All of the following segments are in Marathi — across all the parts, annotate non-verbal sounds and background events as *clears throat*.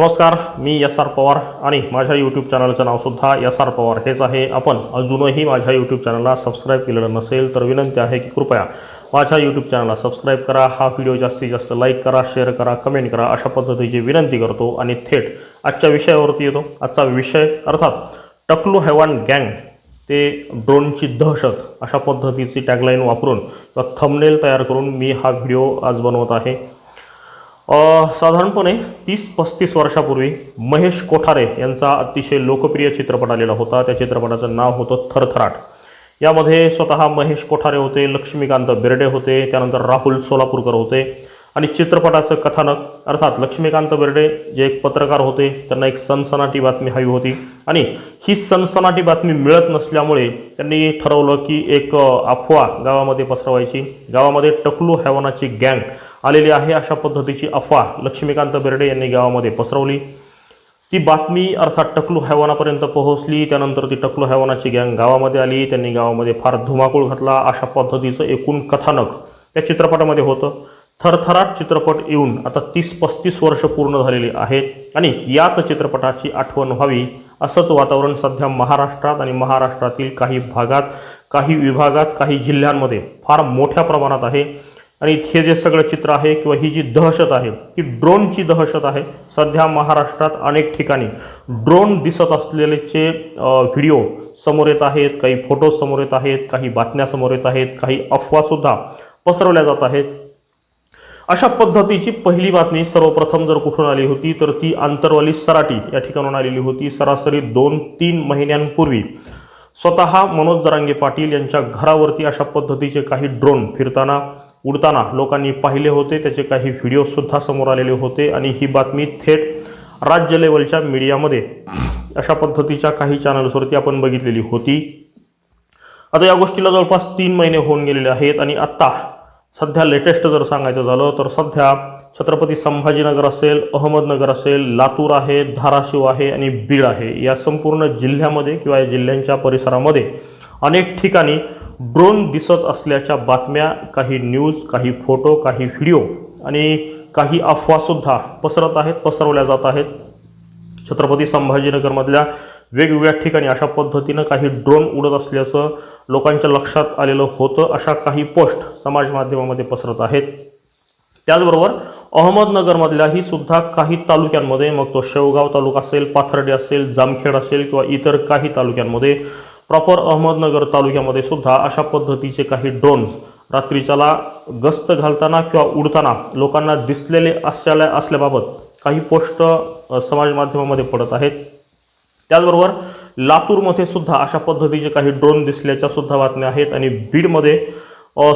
नमस्कार मी एस आर पवार आणि माझ्या यूट्यूब चॅनलचं नावसुद्धा एस आर पवार. हेच आहे आपण. अजूनही माझ्या यूट्यूब चॅनलला सबस्क्राईब केलेलं नसेल तर विनंती आहे की कृपया माझ्या यूट्यूब चॅनलला सबस्क्राईब करा. हा व्हिडिओ जास्तीत जास्त लाईक करा शेअर करा कमेंट करा अशा पद्धतीची विनंती करतो आणि थेट आजच्या विषयावरती येतो. आजचा विषय अर्थात टकलू हैवान गँग ते ड्रोनची दहशत अशा पद्धतीची टॅगलाईन वापरून किंवा थंबनेल तयार करून मी हा व्हिडिओ आज बनवत आहे. साधारणपणे तीस पस्तीस वर्षापूर्वी महेश कोठारे यांचा अतिशय लोकप्रिय चित्रपट आलेला होता. त्या चित्रपटाचं नाव होतं थरथराट. यामध्ये स्वतः महेश कोठारे होते लक्ष्मीकांत बेर्डे होते त्यानंतर राहुल सोलापूरकर होते आणि चित्रपटाचं कथानक अर्थात लक्ष्मीकांत बेर्डे जे एक पत्रकार होते त्यांना एक सनसनाटी बातमी हवी होती आणि ही सनसनाटी बातमी मिळत नसल्यामुळे त्यांनी ठरवलं की एक अफवा गावामध्ये पसरवायची. गावामध्ये टकलू हैवानाची गँग आलेली आहे अशा पद्धतीची अफवा. लक्ष्मीकांत बेर्डे यांनी गावामध्ये पसरवली. ती बातमी अर्थात टकलू हैवानापर्यंत पोहोचली. त्यानंतर ती टकलू हैवानाची गँग गावामध्ये आली. त्यांनी गावामध्ये फार धुमाकूळ घातला. अशा पद्धतीचं एकूण कथानक त्या चित्रपटामध्ये होतं. थरथराट चित्रपट येऊन आता तीस पस्तीस वर्ष पूर्ण झालेली आहेत आणि याच चित्रपटाची आठवण व्हावी असंच वातावरण सध्या महाराष्ट्रात आणि महाराष्ट्रातील काही भागात काही विभागात काही जिल्ह्यांमध्ये फार मोठ्या प्रमाणात आहे. आणि हे जे सगळं चित्र आहे किंवा ही जी दहशत आहे ती ड्रोनची दहशत आहे. सध्या महाराष्ट्रात अनेक ठिकाणी ड्रोन दिसत असलेलेचे व्हिडिओ समोर येत आहेत काही फोटो समोर येत आहेत काही बातम्या समोर येत आहेत काही अफवासुद्धा पसरवल्या जात आहेत. अशा पद्धतीची पहिली बातमी सर्वप्रथम जर कुठून आली होती तर ती आंतरवाली सराटी या ठिकाणून आलेली होती. सरासरी दोन तीन महिन्यांपूर्वी स्वतः मनोज जरांगे पाटील यांच्या घरावरती अशा पद्धतीचे काही ड्रोन फिरताना उडताना लोकांनी पाहिले होते त्याचे काही व्हिडिओसुद्धा समोर आलेले होते आणि ही बातमी थेट राज्य लेवलच्या मीडियामध्ये. अशा पद्धतीच्या काही चॅनल्सवरती आपण बघितलेली होती. आता या गोष्टीला जवळपास तीन महिने होऊन गेलेले आहेत आणि आत्ता सध्या लेटेस्ट जर सांगायचं झालं तर सध्या छत्रपती संभाजीनगर असेल अहमदनगर असेल लातूर आहे धाराशिव आहे आणि बीड आहे. या संपूर्ण जिल्ह्यामध्ये किंवा या जिल्ह्यांच्या परिसरामध्ये अनेक ठिकाणी ड्रोन दिसत असल्याच्या बातम्या काही न्यूज काही फोटो काही व्हिडिओ आणि काही अफवासुद्धा पसरत आहेत पसरवल्या जात आहेत. छत्रपती संभाजीनगरमधल्या वेगवेगळ्या ठिकाणी अशा पद्धतीनं काही ड्रोन उडत असल्याचं लोकांच्या लक्षात आलेलं होतं. अशा काही पोस्ट समाज माध्यमामध्ये पसरत आहेत. त्याचबरोबर अहमदनगरमधल्याही सुद्धा काही तालुक्यांमध्ये मग तो शेवगाव तालुका असेल पाथर्डे असेल जामखेड असेल किंवा इतर काही तालुक्यांमध्ये प्रॉपर अहमदनगर तालुक्यामध्ये सुद्धा अशा पद्धतीचे काही ड्रोन्स रात्रीच्याला गस्त घालताना किंवा उडताना लोकांना दिसलेले असल्या असल्याबाबत काही पोस्ट समाज माध्यमामध्ये पडत आहेत. त्याचबरोबर लातूरमध्ये सुद्धा अशा पद्धतीचे काही ड्रोन दिसल्याच्या सुद्धा बातम्या आहेत आणि बीडमध्ये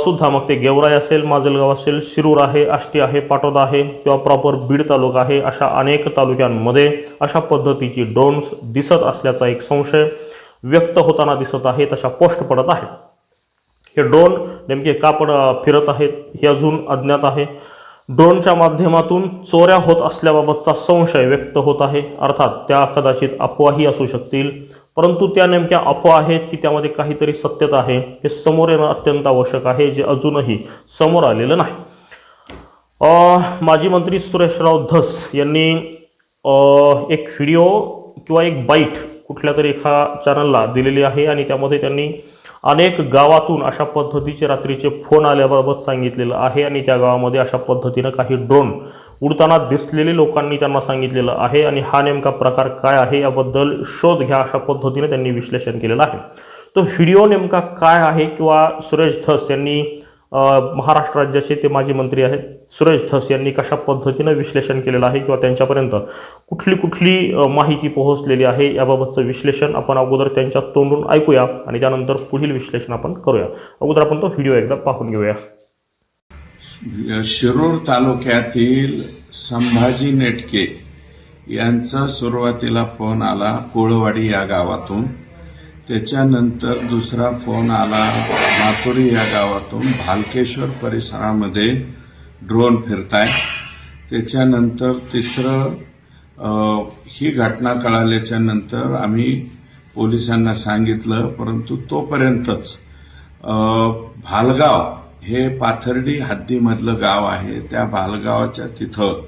सुद्धा मग ते गेवराई असेल माजलगाव असेल शिरूर आहे आष्टी आहे पाटोदा आहे किंवा प्रॉपर बीड तालुका आहे अशा अनेक तालुक्यांमध्ये अशा पद्धतीची ड्रोन्स दिसत असल्याचा एक संशय व्यक्त होताना दिसत आहेत अशा पोस्ट पडत आहेत. हे ड्रोन नेमके का पड फिरत आहेत हे अजून अज्ञात आहे. ड्रोनच्या माध्यमातून चोऱ्या होत असल्याबाबतचा संशय व्यक्त होत आहे. अर्थात त्या कदाचित अफवाही असू शकतील. परंतु त्या नेमक्या अफवा आहेत की त्यामध्ये काहीतरी सत्यता आहे हे समोर येणं अत्यंत आवश्यक आहे जे अजूनही समोर आलेलं नाही. माजी मंत्री सुरेशराव धस यांनी एक व्हिडिओ किंवा एक बाईट कुठल्या तरी एका चॅनलला दिलेली आहे आणि त्यामध्ये त्यांनी अनेक गावातून अशा पद्धतीचे रात्रीचे फोन आल्याबाबत सांगितलेलं आहे आणि त्या गावामध्ये अशा पद्धतीनं काही ड्रोन उडताना दिसलेले लोकांनी त्यांना सांगितलेलं आहे. आणि हा नेमका प्रकार काय आहे याबद्दल शोध घ्या अशा पद्धतीने त्यांनी विश्लेषण केलेलं आहे. तो व्हिडिओ नेमका काय आहे किंवा सुरेश धस यांनी महाराष्ट्र राज्याचे ते माजी मंत्री आहेत. सुरेश धस यांनी कशा पद्धतीनं विश्लेषण केलेलं आहे किंवा त्यांच्यापर्यंत कुठली कुठली माहिती पोहोचलेली आहे याबाबतचं विश्लेषण आपण अगोदर त्यांच्या तोंडून ऐकूया आणि त्यानंतर पुढील विश्लेषण आपण करूया. अगोदर आपण तो व्हिडिओ एकदा पाहून घेऊया. शिरूर तालुक्यातील संभाजी नेटके यांचा सुरुवातीला फोन आला कोळवाडी या गावातून. त्याच्यानंतर दुसरा फोन आला माथुरी या गावातून भालकेश्वर परिसरामध्ये ड्रोन फिरताय. त्याच्यानंतर तिसरं ही घटना कळाल्याच्या नंतर आम्ही पोलिसांना सांगितलं परंतु तोपर्यंतच भालगाव हे पाथर्डी हद्दीमधलं गाव आहे. त्या भालगावाच्या तिथं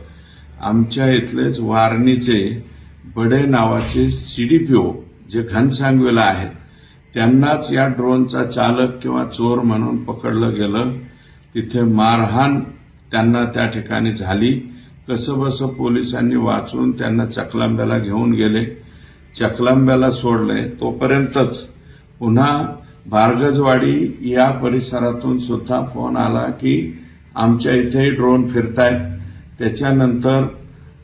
आमच्या इथलेच वारणीचे बडे नावाचे सी डी पिव जे घनसांगवेला आहेत त्यांनाच या ड्रोनचा चालक किंवा चोर म्हणून पकडलं गेलं. तिथे मारहाण त्यांना त्या ठिकाणी झाली. कसं बसं पोलिसांनी वाचून त्यांना चकलांब्याला घेऊन गेले. चकलांब्याला सोडले. तोपर्यंतच पुन्हा भार्गजवाडी या परिसरातून सुद्धा फोन आला की आमच्या इथेही ड्रोन फिरतायत. त्याच्यानंतर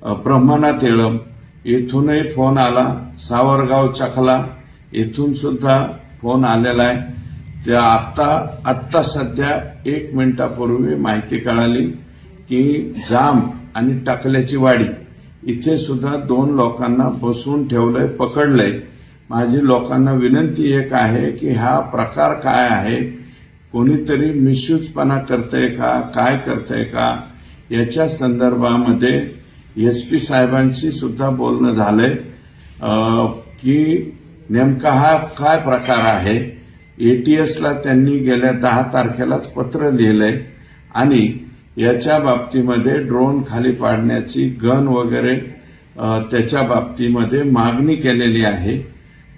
ब्रह्मनाथ येळम येथूनही फोन आला. सावरगाव चखला येथून सुद्धा फोन आलेला आहे. त्या आत्ता आत्ता सध्या एक मिनिटापूर्वी माहिती कळाली की जाम आणि टाकल्याची वाडी. इथे सुद्धा दोन लोकांना बसवून ठेवलंय पकडलंय. माझी लोकांना विनंती एक आहे की हा प्रकार काय आहे? कोणीतरी मिसयूजपणा करतंय का? काय करतंय का? याच्या संदर्भामध्ये एस पी साहेबांशी सुद्धा बोलणं झालंय. की नेमका हा काय प्रकार आहे? एटीएसला त्यांनी गेल्या दहा तारखेलाच पत्र लिहिलंय आणि याच्या बाबतीमध्ये ड्रोन खाली पाडण्याची गन वगैरे त्याच्या बाबतीमध्ये मागणी केलेली आहे.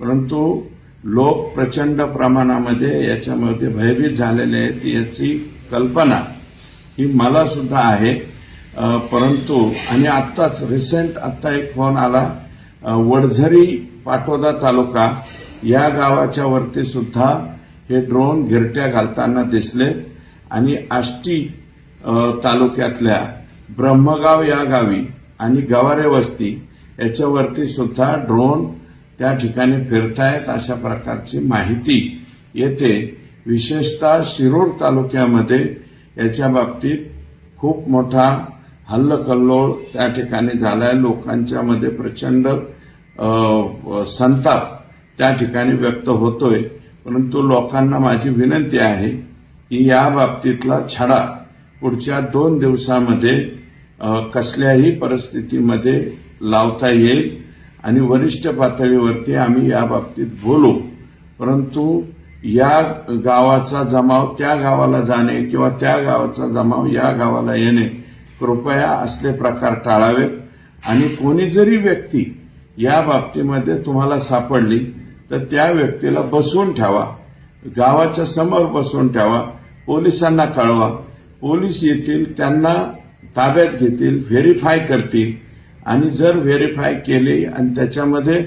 परंतु लोक प्रचंड प्रमाणामध्ये याच्यामध्ये भयभीत झालेले आहेत याची कल्पना ही मला सुद्धा आहे. परंतु आणि आत्ताच रिसेंट आत्ता एक फोन आला. वडझरी पाटोदा तालुका या गावाच्या वरती सुद्धा हे ड्रोन गिरट्या घालताना दिसले. आणि आष्टी तालुक्यातल्या ब्रह्मगाव या गावी आणि गवारे वस्ती याच्यावरती सुद्धा ड्रोन त्या ठिकाणी फिरतायत अशा प्रकारची माहिती येते. विशेषतः शिरूर तालुक्यामध्ये याच्या बाबतीत खूप मोठा हल्लकल्लोळ त्या ठिकाणी झालाय. लोकांच्या मध्ये प्रचंड संताप त्या ठिकाणी व्यक्त होतोय. परंतु लोकांना माझी विनंती आहे की या बाबतीतला छडा पुढच्या दोन दिवसामध्ये कसल्याही परिस्थितीमध्ये लावता येईल आणि वरिष्ठ पातळीवरती आम्ही या बाबतीत बोलू. परंतु या गावाचा जमाव त्या गावाला जाणे किंवा त्या गावाचा जमाव या गावाला येणे कृपया असले प्रकार टाळावेत. आणि कोणी जरी व्यक्ती या बाबतीमध्ये तुम्हाला सापडली तर त्या व्यक्तीला बसवून ठेवा. गावाच्या समोर बसवून ठेवा. पोलिसांना कळवा. पोलीस येतील त्यांना ताब्यात घेतील व्हेरीफाय करतील. आणि जर व्हेरीफाय केली आणि त्याच्यामध्ये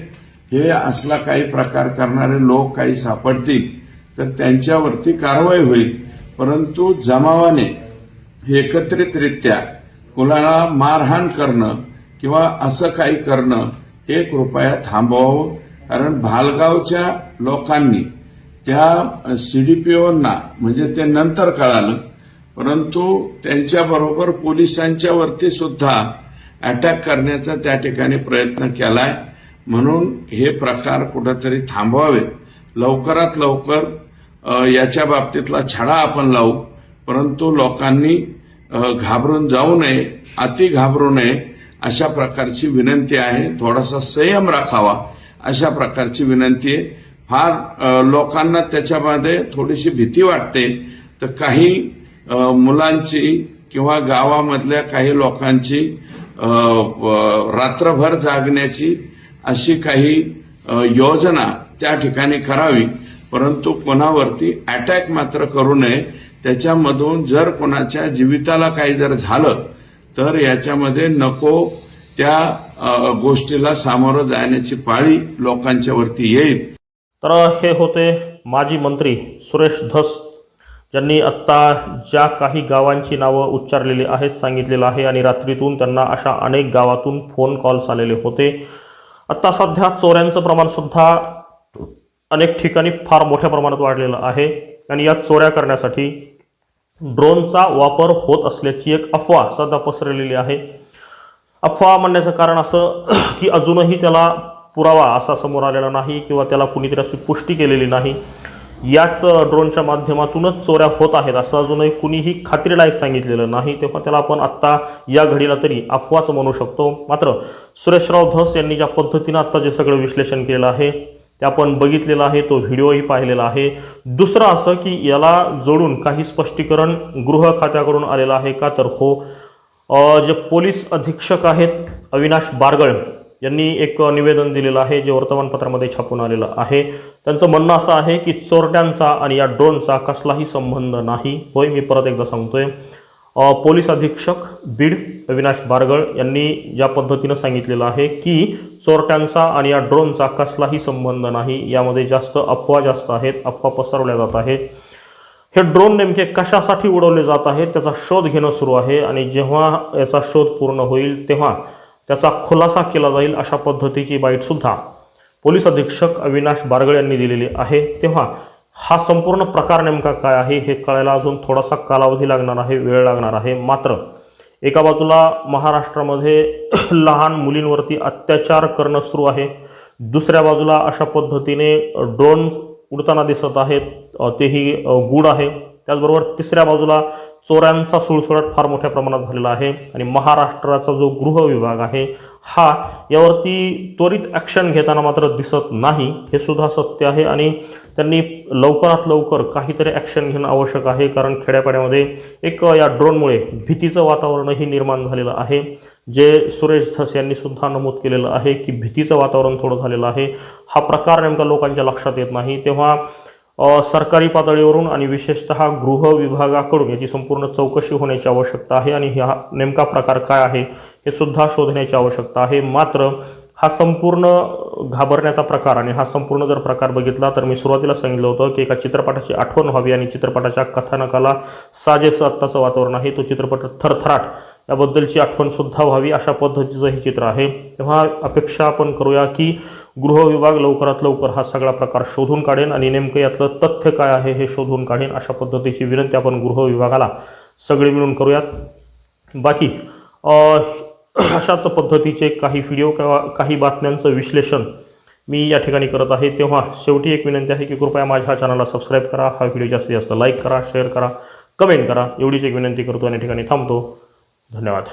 हे असला काही प्रकार करणारे लोक काही सापडतील तर त्यांच्यावरती कारवाई होईल. परंतु जमावाने एकत्रितरित्या कुणाला मारहाण करणं किंवा असं काही करणं हे कृपया थांबवावं. कारण भालगावच्या लोकांनी त्या सीडीपीओना म्हणजे ते नंतर कळालं परंतु त्यांच्याबरोबर पोलिसांच्या वरती सुद्धा अटॅक करण्याचा त्या ठिकाणी प्रयत्न केलाय. म्हणून हे प्रकार कुठंतरी थांबवावेत. लवकरात लवकर याच्या बाबतीतला छडा आपण लावू. परंतु लोकांनी घाबरून जाऊ नये अति घाबरू नये अशा प्रकारची विनंती आहे. थोडासा संयम राखावा अशा प्रकारची विनंती आहे. फार लोकांना त्याच्यामध्ये थोडीशी भीती वाटते. तर काही मुलांची किंवा गावामधल्या काही लोकांची रात्रभर जागण्याची अशी काही योजना त्या ठिकाणी करावी. परंतु कोणावरती अटॅक मात्र करू नये त्याच्यामधून जर कोणाच्या जीविताला काही जर झालं तर याच्यामध्ये नको त्या गोष्टीला सामोरं जाण्याची पाळी लोकांच्या वरती येईल. तर हे होते माजी मंत्री सुरेश धस. ज्यांनी आत्ता ज्या काही गावांची नावं उच्चारलेली आहेत सांगितलेलं आहे आणि रात्रीतून त्यांना अशा अनेक गावातून फोन कॉल्स आलेले होते. आत्ता सध्या चोऱ्यांचं प्रमाणसुद्धा अनेक ठिकाणी फार मोठ्या प्रमाणात वाढलेलं आहे. आणि या चोऱ्या करण्यासाठी ड्रोनचा वापर होत असल्याची एक अफवा सध्या पसरलेली आहे. अफवा म्हणण्याचं कारण असं की अजूनही त्याला पुरावा असा समोर आलेला नाही किंवा त्याला कुणीतरी अशी पुष्टी केलेली नाही. याच ड्रोनच्या माध्यमातूनच चोऱ्या होत आहेत असं अजूनही कुणीही खात्रीलायक सांगितलेलं नाही. तेव्हा त्याला आपण आत्ता या घडीला तरी अफवाच म्हणू शकतो. मात्र सुरेशराव धस यांनी ज्या पद्धतीनं आत्ता जे सगळं विश्लेषण केलेलं आहे ते आपण बघितलेला आहे तो व्हिडिओही पाहिलेला आहे. दुसरं असं की याला जोडून काही स्पष्टीकरण गृह खात्याकडून आलेलं आहे का तर हो. जे पोलीस अधीक्षक आहेत अविनाश बारगळ यांनी एक निवेदन दिलेलं आहे जे वर्तमानपत्रामध्ये छापून आलेलं आहे. त्यांचं म्हणणं असं आहे की चोरट्यांचा आणि या ड्रोनचा कसलाही संबंध नाही. होय मी परत एकदा सांगतोय. पोलीस अधीक्षक बीड अविनाश बारगळ यांनी ज्या पद्धतीनं सांगितलेलं आहे की चोरट्यांचा आणि या ड्रोनचा कसलाही संबंध नाही यामध्ये जास्त अफवा जास्त आहेत अफवा पसरवल्या जात आहेत. हे ड्रोन नेमके कशासाठी उडवले जात आहेत त्याचा शोध घेणं सुरू आहे आणि जेव्हा याचा शोध पूर्ण होईल तेव्हा त्याचा खुलासा केला जाईल अशा पद्धतीची बाईटसुद्धा पोलीस अधीक्षक अविनाश बारगळ यांनी दिलेली आहे. तेव्हा हा संपूर्ण प्रकार नेमका काय आहे हे कळायला अजून थोडासा कालावधी लागणार आहे वेळ लागणार आहे. मात्र एका बाजूला महाराष्ट्रामध्ये *clears throat* लहान मुलींवरती अत्याचार करणं सुरू आहे. दुसऱ्या बाजूला अशा पद्धतीने ड्रोन उडताना दिसत आहेत. तेही गूढ आहे. त्याचबरोबर तिसऱ्या बाजूला चोऱ्यांचा सुळसुळाट फार मोठ्या प्रमाणात झालेला आहे आणि महाराष्ट्राचा जो गृह विभाग आहे हा यावरती त्वरित ॲक्शन घेताना मात्र दिसत नाही हे सुद्धा सत्य आहे आणि त्यांनी लवकरात लवकर काहीतरी ॲक्शन घेणं आवश्यक आहे कारण खेड्यापाड्यामध्ये एक या ड्रोनमुळे भीतीचं वातावरणही निर्माण झालेलं आहे. जे सुरेश धस यांनी सुद्धा नमूद केलेलं आहे की भीतीचं वातावरण थोडं झालेलं आहे. हा प्रकार नेमका लोकांच्या लक्षात येत नाही. तेव्हा सरकारी पातळीवरून आणि विशेषतः गृह विभागाकडून याची संपूर्ण चौकशी होण्याची आवश्यकता आहे आणि हा नेमका प्रकार काय आहे हे सुद्धा शोधण्याची आवश्यकता आहे. मात्र हा संपूर्ण घाबरण्याचा प्रकार आणि हा संपूर्ण जर प्रकार बघितला तर मी सुरुवातीला सांगितलं होतं की एका चित्रपटाची आठवण व्हावी आणि चित्रपटाच्या कथानकाला साजेसं आत्ताचं वातावरण आहे. तो चित्रपट थरथराट याबद्दलची आठवणसुद्धा व्हावी अशा पद्धतीचं हे चित्र आहे. तेव्हा अपेक्षा आपण करूया की गृह विभाग लवकरात लवकर हा सगळा प्रकार शोधून काढेन आणि नेमकं यातलं तथ्य काय आहे हे शोधून काढेन अशा पद्धतीची विनंती आपण गृह विभागाला सगळे मिळून करूयात. बाकी अशाच पद्धतीचे काही व्हिडिओ किंवा काही बातम्यांचं विश्लेषण मी या ठिकाणी करत आहे. तेव्हा शेवटी एक विनंती आहे की कृपया माझ्या चॅनलला सबस्क्राईब करा हा व्हिडिओ जास्तीत जास्त लाईक करा शेअर करा कमेंट करा. एवढीच एक विनंती करतो आणि या ठिकाणी थांबतो. धन्यवाद.